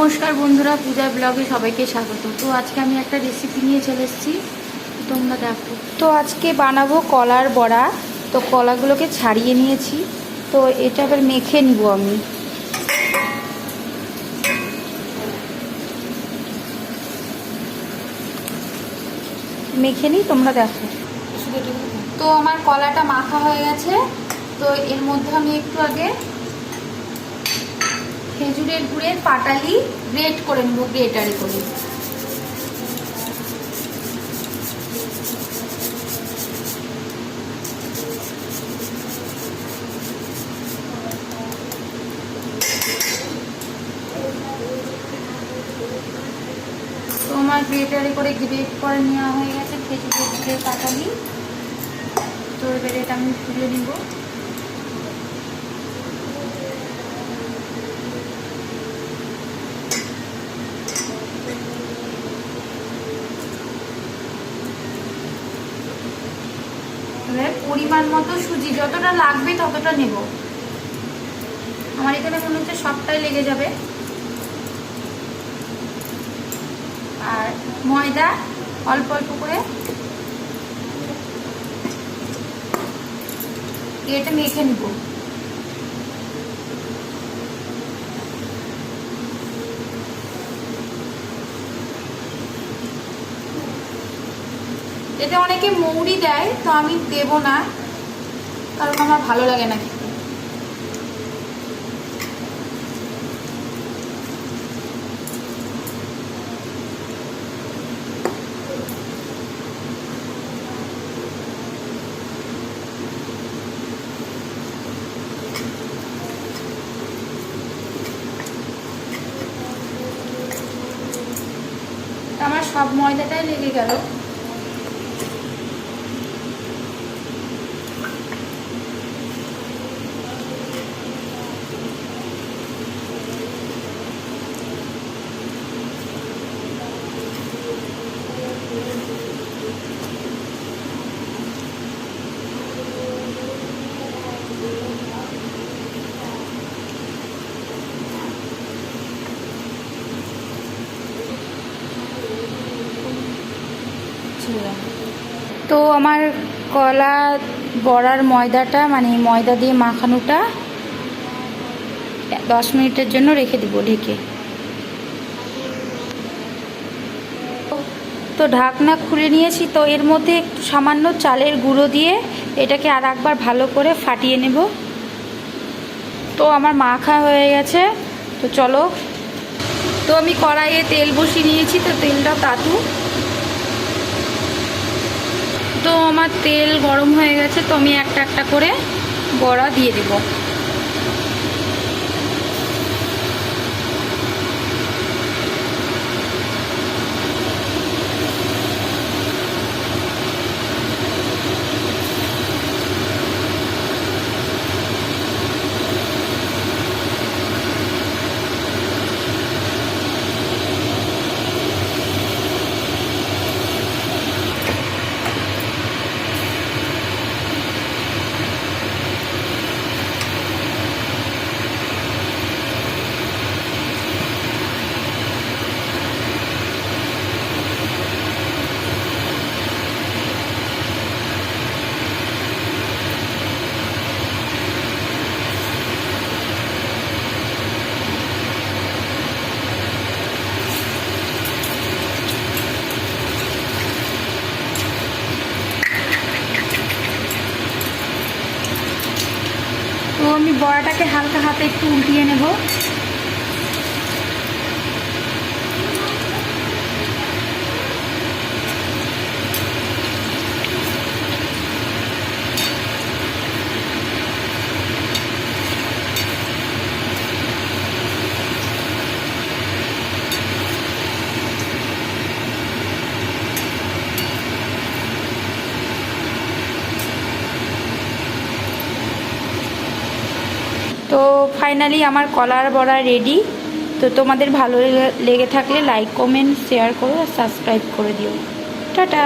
নমস্কার বন্ধুরা, পূজা ব্লগে সবাইকে স্বাগত। তো আজকে আমি একটা রেসিপি নিয়ে চলে এসেছি, তোমরা দেখো। তো আজকে বানাবো কলার বড়া। তো কলাগুলোকে ছাড়িয়ে নিয়েছি, তো এটা এবার মেখে নিব আমি। মেখে নিই, তোমরা দেখো। তো আমার কলাটা মাখা হয়ে গেছে, তো এর মধ্যে আমি একটু আগে খেজুরের গুড়ের পাটালি গ্রেট করে নেব গ্রেটারে করে। তো আমার গ্রেটারে করে গ্রেট করে নেওয়া হয়ে গেছে, খেজুরের গুড়ের পাটালি। তো এবার এটা আমি তুলে নিব এবার পরিমাণ মতো সুজি, যতটা লাগবে ততটা নেব। আমার এখানে মনে হচ্ছে সবটাই লেগে যাবে। আর ময়দা অল্প অল্প করে এটা মেখে নিব। এতে অনেকে মৌরি দেয়, তো আমি দেব না, কারণ আমার ভালো লাগে না খেতে। আমার সব ময়দাটাই লেগে গেল। তো আমার কলা বড়ার ময়দাটা মানে ময়দা দিয়ে মাখানোটা দশ মিনিটের জন্য রেখে দিব ঢেকে। তো ঢাকনা খুলে নিয়েছি, তো এর মধ্যে একটু সামান্য চালের গুঁড়ো দিয়ে এটাকে আর একবার ভালো করে ফাটিয়ে নেব। তো আমার মাখা হয়ে গেছে, তো চলো। তো আমি কড়াইয়ে তেল বসিয়ে নিয়েছি, তো তেলটা তাতু। তো আমার তেল গরম হয়ে গেছে তো আমি একটা একটা করে বড়া দিয়ে দেব। আমি বড়াটাকে হালকা হাতে একটু উল্টিয়ে নেব তো ফাইনালি আমার কলার বড়া রেডি তো তোমাদের ভালো লেগে থাকলে লাইক কমেন্ট শেয়ার করো আর সাবস্ক্রাইব করে দিও। টাটা।